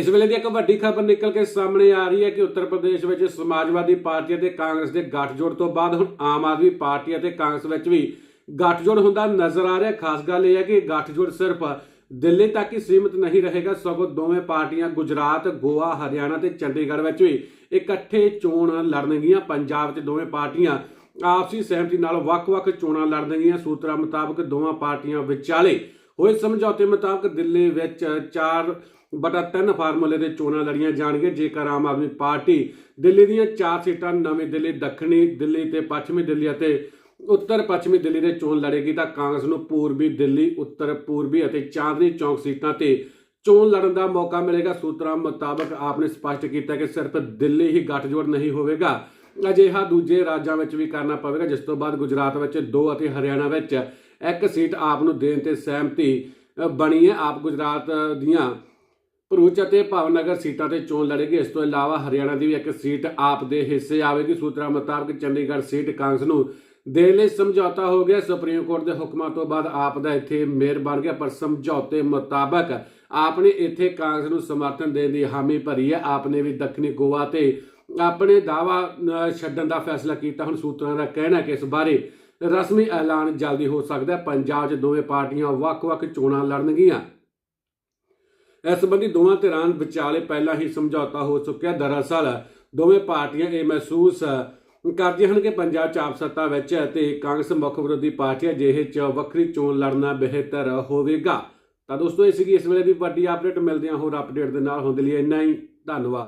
ਇਸ ਵੇਲੇ ਦੀ ਇੱਕ ਵੱਡੀ ਖਬਰ ਨਿਕਲ ਕੇ ਸਾਹਮਣੇ ਆ ਰਹੀ ਹੈ ਕਿ ਉੱਤਰ ਪ੍ਰਦੇਸ਼ ਵਿੱਚ ਸਮਾਜਵਾਦੀ ਪਾਰਟੀ ਅਤੇ ਕਾਂਗਰਸ ਦੇ ਗੱਠਜੋੜ ਤੋਂ ਬਾਅਦ ਹੁਣ ਆਮ ਆਦਮੀ ਪਾਰਟੀ ਅਤੇ ਕਾਂਗਰਸ ਵਿੱਚ ਵੀ ਗੱਠਜੋੜ ਹੁੰਦਾ ਨਜ਼ਰ ਆ ਰਿਹਾ। ਖਾਸ ਗੱਲ ਇਹ ਹੈ ਕਿ ਗੱਠਜੋੜ ਸਿਰਫ ਦਿੱਲੀ ਤੱਕ ਹੀ ਸੀਮਿਤ ਨਹੀਂ ਰਹੇਗਾ, ਸਗੋਂ ਦੋਵੇਂ ਪਾਰਟੀਆਂ ਗੁਜਰਾਤ, ਗੋਆ, ਹਰਿਆਣਾ ਤੇ ਚੰਡੀਗੜ੍ਹ ਵਿੱਚ ਵੀ ਇਕੱਠੇ ਚੋਣ ਲੜਨਗੀਆਂ। ਪੰਜਾਬ 'ਚ ਦੋਵੇਂ ਪਾਰਟੀਆਂ ਆਪਸੀ ਸਹਿਮਤੀ ਨਾਲ ਵੱਖ-ਵੱਖ ਚੋਣਾਂ ਲੜਨਗੀਆਂ। ਸੂਤਰਾਂ ਮੁਤਾਬਕ ਦੋਵਾਂ ਪਾਰਟੀਆਂ ਵਿਚਾਲੇ ਹੋਏ ਸਮਝੌਤੇ ਮੁਤਾਬਕ ਦਿੱਲੀ ਵਿੱਚ 4 ਬਟਾ ਤਿੰਨ ਫਾਰਮੂਲੇ ਦੇ ਚੋਣਾਂ ਲੜੀਆਂ ਜਾਣਗੀਆਂ, ਜੇਕਰ ਆਮ ਆਦਮੀ ਪਾਰਟੀ ਦਿੱਲੀ ਦੀਆਂ ਚਾਰ ਸੀਟਾਂ ਨਵੀਂ ਦਿੱਲੀ, ਦੱਖਣੀ ਦਿੱਲੀ ਤੇ ਪੱਛਮੀ ਦਿੱਲੀ ਅਤੇ ਉੱਤਰ ਪੱਛਮੀ ਦਿੱਲੀ ਦੇ ਚੋਣ ਲੜੇਗੀ, ਤਾਂ ਕਾਂਗਰਸ ਨੂੰ ਪੂਰਬੀ ਦਿੱਲੀ, ਉੱਤਰ ਪੂਰਬੀ ਅਤੇ ਚਾਂਦਨੀ ਚੌਕ ਸੀਟਾਂ ਤੇ ਚੋਣ ਲੜਨ ਦਾ ਮੌਕਾ ਮਿਲੇਗਾ। ਸੂਤਰਾਂ ਮੁਤਾਬਕ ਆਪਨੇ ਸਪਸ਼ਟ ਕੀਤਾ ਕਿ ਸਿਰਫ ਦਿੱਲੀ ਹੀ ਗੱਠਜੋੜ ਨਹੀਂ ਹੋਵੇਗਾ। ਅਜਿਹਾ ਦੂਜੇ ਰਾਜਾਂ ਵਿੱਚ ਵੀ ਕਰਨਾ ਪਵੇਗਾ, ਜਿਸ ਤੋਂ ਬਾਅਦ ਗੁਜਰਾਤ ਵਿੱਚ ਦੋ ਅਤੇ ਹਰਿਆਣਾ ਵਿੱਚ ਇੱਕ ਸੀਟ ਆਪ ਨੂੰ ਦੇਣ ਤੇ ਸਹਿਮਤੀ ਬਣੀ ਹੈ। ਆਪ ਗੁਜਰਾਤ ਦੀਆਂ ਭਰੂਚ ਅਤੇ ਭਾਵਨਗਰ ਸੀਟਾਂ ਤੇ ਚੋਣ ਲੜੇਗੀ। ਇਸ ਤੋਂ ਇਲਾਵਾ ਹਰਿਆਣਾ ਦੀ ਵੀ ਇੱਕ ਸੀਟ ਆਪ ਦੇ ਹਿੱਸੇ ਆਵੇਗੀ। ਸੂਤਰਾਂ ਮੁਤਾਬਕ ਚੰਡੀਗੜ੍ਹ ਸੀਟ ਕਾਂਗਰਸ ਨੂੰ ਦੇਣ ਲਈ ਸਮਝੌਤਾ ਹੋ ਗਿਆ। ਸੁਪਰੀਮ ਕੋਰਟ ਦੇ ਹੁਕਮਾਂ ਤੋਂ ਬਾਅਦ ਆਪ ਦਾ ਇੱਥੇ ਮੇਅਰ ਬਣ ਗਿਆ, ਪਰ ਸਮਝੌਤੇ ਮੁਤਾਬਕ ਆਪ ਨੇ ਇੱਥੇ ਕਾਂਗਰਸ ਨੂੰ ਸਮਰਥਨ ਦੇਣ ਦੀ ਹਾਮੀ ਭਰੀ ਹੈ। ਆਪ ਨੇ ਵੀ ਦੱਖਣੀ ਗੋਆ ਤੇ ਆਪਣੇ ਦਾਵਾ ਛੱਡਣ ਦਾ ਫੈਸਲਾ ਕੀਤਾ। ਹੁਣ ਸੂਤਰਾਂ ਦਾ ਕਹਿਣਾ ਕਿ ਇਸ ਬਾਰੇ ਰਸਮੀ ਐਲਾਨ ਜਲਦੀ ਹੋ ਸਕਦਾ ਹੈ। ਪੰਜਾਬ 'ਚ ਦੋਵੇਂ ਪਾਰਟੀਆਂ ਵੱਖ-ਵੱਖ ਚੋਣਾਂ ਲੜਨਗੀਆਂ। ਇਸ ਸੰਬੰਧੀ ਦੋਵਾਂ ਧਿਰਾਂ ਵਿਚਾਲੇ ਪਹਿਲਾਂ ਹੀ ਸਮਝੌਤਾ ਹੋ ਚੁੱਕਿਆ। ਦਰਅਸਲ, ਦੋਵੇਂ ਪਾਰਟੀਆਂ ਇਹ ਮਹਿਸੂਸ ਕਰਦੀਆਂ ਹਨ ਕਿ ਪੰਜਾਬ 'ਚ ਆਪ ਸੱਤਾ ਵਿੱਚ ਹੈ ਤੇ ਕਾਂਗਰਸ ਮੁੱਖ ਵਿਰੋਧੀ ਪਾਰਟੀ ਹੈ ਜਿਹੇ 'ਚ ਵੱਖਰੀ ਚੋਣ ਲੜਨਾ ਬਿਹਤਰ ਹੋਵੇਗਾ। ਤਾਂ ਦੋਸਤੋ, ਇਹ ਸੀਗੀ ਇਸ ਵੇਲੇ ਦੀ ਵੱਡੀ ਅਪਡੇਟ ਮਿਲਦੇ ਹਾਂ ਹੋਰ ਅਪਡੇਟ ਦੇ ਨਾਲ। ਹੁੰਦੇ ਲਈ ਇੰਨਾ ਹੀ। ਧੰਨਵਾਦ।